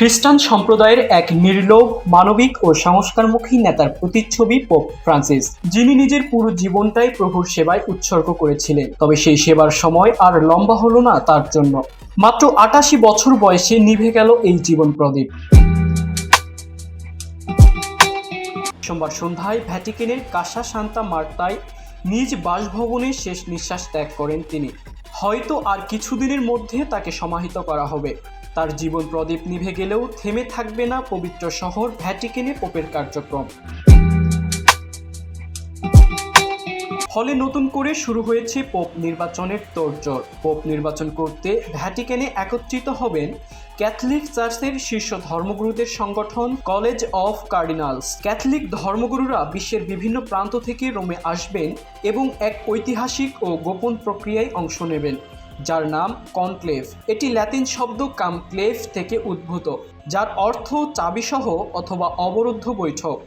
খ্রিস্টান সম্প্রদায়ের এক নির্লোভ, মানবিক ও সংস্কারমুখী নেতার প্রতিচ্ছবি পোপ ফ্রান্সিস, যিনি নিজের পুরো জীবনটাই প্রভুর সেবায় উৎসর্গ করেছিলেন। তবে সেই সেবার সময় আর লম্বা হলো না তার জন্য। মাত্র আটাশি বছর বয়সে নিভে গেল এই জীবন প্রদীপ। সোমবার সন্ধ্যায় ভ্যাটিকেনের কাসা সান্তা মার্তায় নিজ বাসভবনে শেষ নিঃশ্বাস ত্যাগ করেন তিনি। হয়তো আর কিছুদিনের মধ্যে তাকে সমাহিত করা হবে। তার জীবন প্রদীপ নিভে গেলেও থেমে থাকবে না পবিত্র শহর ভ্যাটিকেনে পোপের কার্যক্রম। ফলে নতুন করে শুরু হয়েছে পোপ নির্বাচনের তোড়জোড়। পোপ নির্বাচন করতে ভ্যাটিকানে একত্রিত হবেন ক্যাথলিক চার্চের শীর্ষ ধর্মগুরুদের সংগঠন কলেজ অফ কার্ডিনালস। ক্যাথলিক ধর্মগুরুরা বিশ্বের বিভিন্ন প্রান্ত থেকে রোমে আসবেন এবং এক ঐতিহাসিক ও গোপন প্রক্রিয়ায় অংশ নেবেন। যার নাম কনক্লেভ। এটি ল্যাতিন শব্দ কামক্লেভ থেকে উদ্ভূত, যার অর্থ চাবিসহ অথবা অবরুদ্ধ বৈঠক।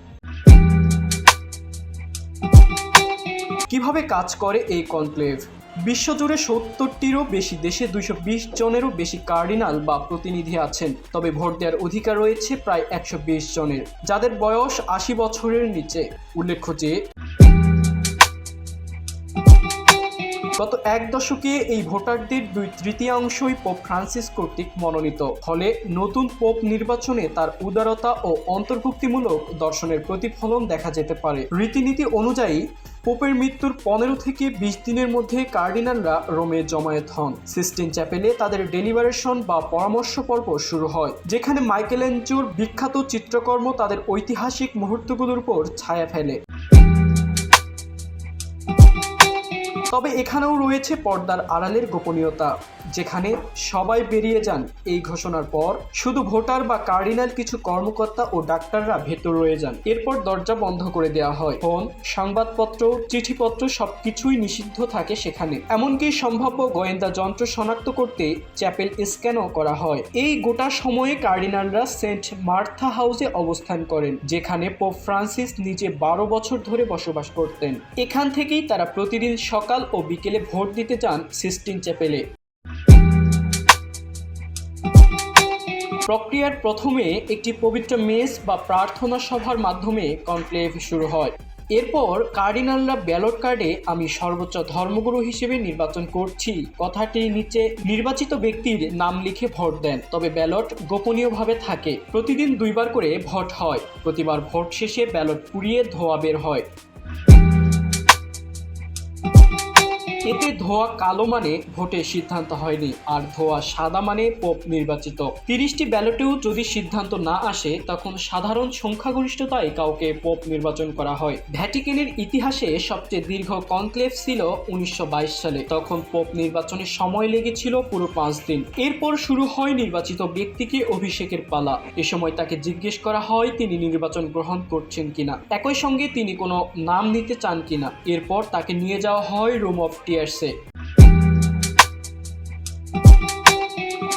কীভাবে কাজ করে এই কনক্লেভ? বিশ্বজুড়ে সত্তরটিরও বেশি দেশে দুইশো বিশ জনেরও বেশি কার্ডিনাল বা প্রতিনিধি আছেন, তবে ভোট দেওয়ার অধিকার রয়েছে প্রায় একশো বিশ জনের, যাদের বয়স আশি বছরের নিচে। উল্লেখ্য যে গত এক দশকে এই ভোটারদের দুই তৃতীয়াংশই পোপ ফ্রান্সিস কর্তৃক মনোনীত। ফলে নতুন পোপ নির্বাচনে তার উদারতা ও অন্তর্ভুক্তিমূলক দর্শনের প্রতিফলন দেখা যেতে পারে। রীতিনীতি অনুযায়ী, পোপের মৃত্যুর পনেরো থেকে বিশ দিনের মধ্যে কার্ডিনালরা রোমে জমায়েত হন। সিস্টিন চ্যাপেলে তাদের ডেলিভারেশন বা পরামর্শ পর্ব শুরু হয়, যেখানে মাইকেল মাইকেলেঞ্জোর বিখ্যাত চিত্রকর্ম তাদের ঐতিহাসিক মুহূর্তগুলোর উপর ছায়া ফেলে। তবে এখানেও রয়েছে পর্দার আড়ালের গোপনীয়তা। যেখানে সবাই বেরিয়ে যান এই ঘোষণার পর শুধু ভোটার বা কার্ডিনাল কিছু কর্মকর্তা ও ডাক্তাররা ভেতর রয়ে যান। এরপর দরজা বন্ধ করে দেওয়া হয়। ফোন, সংবাদপত্র, চিঠিপত্র সবকিছুই নিষিদ্ধ থাকে সেখানে। এমনকি সম্ভাব্য গোয়েন্দা যন্ত্র শনাক্ত করতে চ্যাপেল স্ক্যানও করা হয়। এই গোটা সময়ে কার্ডিনালরা সেন্ট মার্থা হাউসে অবস্থান করেন, যেখানে পোপ ফ্রান্সিস নিজে বারো বছর ধরে বসবাস করতেন। এখান থেকেই তারা প্রতিদিন সকাল ও বিকেলে ভোট দিতে যান সিস্টিন চ্যাপেলে। প্রক্রিয়ার প্রথমে একটি পবিত্র মেস বা প্রার্থনা সভার মাধ্যমে কনক্লেভ শুরু হয়। এরপর কার্ডিনালরা ব্যালট কার্ডে আমি সর্বোচ্চ ধর্মগুরু হিসেবে নির্বাচন করছি। কথাটি নিচে নির্বাচিত ব্যক্তির নাম লিখে ভোট দেন, তবে ব্যালট গোপনীয়ভাবে থাকে। প্রতিদিন দুইবার করে ভোট হয়। প্রতিবার ভোট শেষে ব্যালট পুড়িয়ে ধোয়া বের হয়। এতে ধোয়া কালো মানে ভোটের সিদ্ধান্ত হয়নি, আর ধোয়া সাদা মানে পোপ নির্বাচিত। তিরিশটি ব্যালটেও যদি সিদ্ধান্ত না আসে, তখন সাধারণ সংখ্যাগরিষ্ঠতায় কাউকে পোপ নির্বাচন করা হয়। ভ্যাটিকেনের ইতিহাসে সবচেয়ে দীর্ঘ কনক্লেভ ছিল উনিশশো বাইশ সালে। তখন পোপ নির্বাচনের সময় লেগেছিল পুরো পাঁচ দিন। এরপর শুরু হয় নির্বাচিত ব্যক্তিকে অভিষেকের পালা। এ সময় তাকে জিজ্ঞেস করা হয়, তিনি নির্বাচন গ্রহণ করছেন কিনা? একই সঙ্গে তিনি কোনো নাম নিতে চান কিনা? এরপর তাকে নিয়ে যাওয়া হয় রুম অফ টিয়ার্সে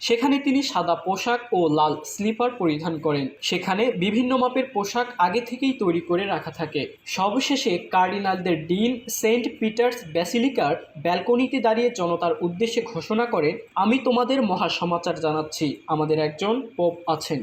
সেখানে তিনি সাদা পোশাক ও লাল স্লিপার পরিধান করেন। সেখানে বিভিন্ন মাপের পোশাক আগে থেকেই তৈরি করে রাখা থাকে। সবশেষে কার্ডিনালদের ডিন সেন্ট পিটার্স ব্যাসিলিকার ব্যালকনিতে দাঁড়িয়ে জনতার উদ্দেশ্যে ঘোষণা করেন, আমি তোমাদের মহাসমাচার জানাচ্ছি। আমাদের একজন পোপ আছেন।